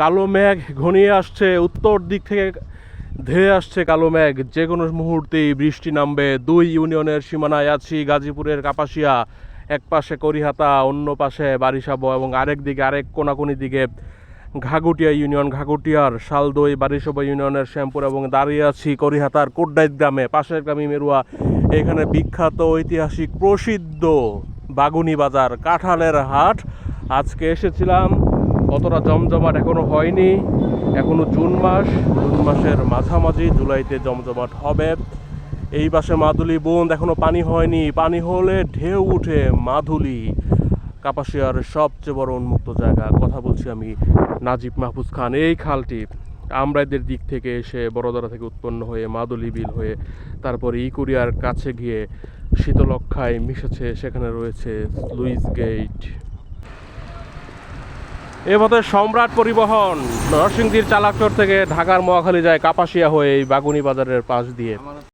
কালো মেঘ ঘনিয়ে আসছে, উত্তর দিক থেকে ধেয়ে আসছে কালো মেঘ। যে কোনো মুহূর্তেই বৃষ্টি নামবে। দুই ইউনিয়নের সীমানায় আছি, গাজীপুরের কাপাসিয়া, এক পাশে করিহাতা, অন্য পাশে বারিসাবো এবং আরেক দিকে আরেক কোনাকুনি দিকে ঘাগুটিয়া ইউনিয়ন ঘাগুটিয়ার শালদই বারিসবা ইউনিয়নের শ্যামপুর এবং দাঁড়িয়ে আছি করিহাতার কোড্ডাইত গ্রামে। পাশের গ্রামে মেরুয়া, এখানে বিখ্যাত ঐতিহাসিক প্রসিদ্ধ বাগুনি বাজার, কাঁঠালের হাট। আজকে এসেছিলাম অতটা জমজমাট এখনও হয়নি। এখনও জুন মাস, জুন মাসের মাঝামাঝি, জুলাইতে জমজমাট হবে। এই পাশে মাদুলি বন্ধ এখনও পানি হয়নি। পানি হলে ঢেউ উঠে মাদুলি। কাপাসিয়ার সবচেয়ে বড় উন্মুক্ত জায়গা। কথা বলছি আমি নাজিব মাহফুজ খান। এই খালটি আমরাইদের দিক থেকে এসে বড়দরা থেকে উৎপন্ন হয়ে মাদুলি বিল হয়ে তারপরে ইকুরিয়ার কাছে গিয়ে শীতলক্ষায় মিশেছে। সেখানে রয়েছে লুইস গেট এ পথে সম্রাট পরিবহন। নরসিংদীর চালাকচর থেকে ঢাকার মহাখালী যায় কাপাসিয়া হয়ে এই বাগুনি বাজারের পাশ দিয়ে।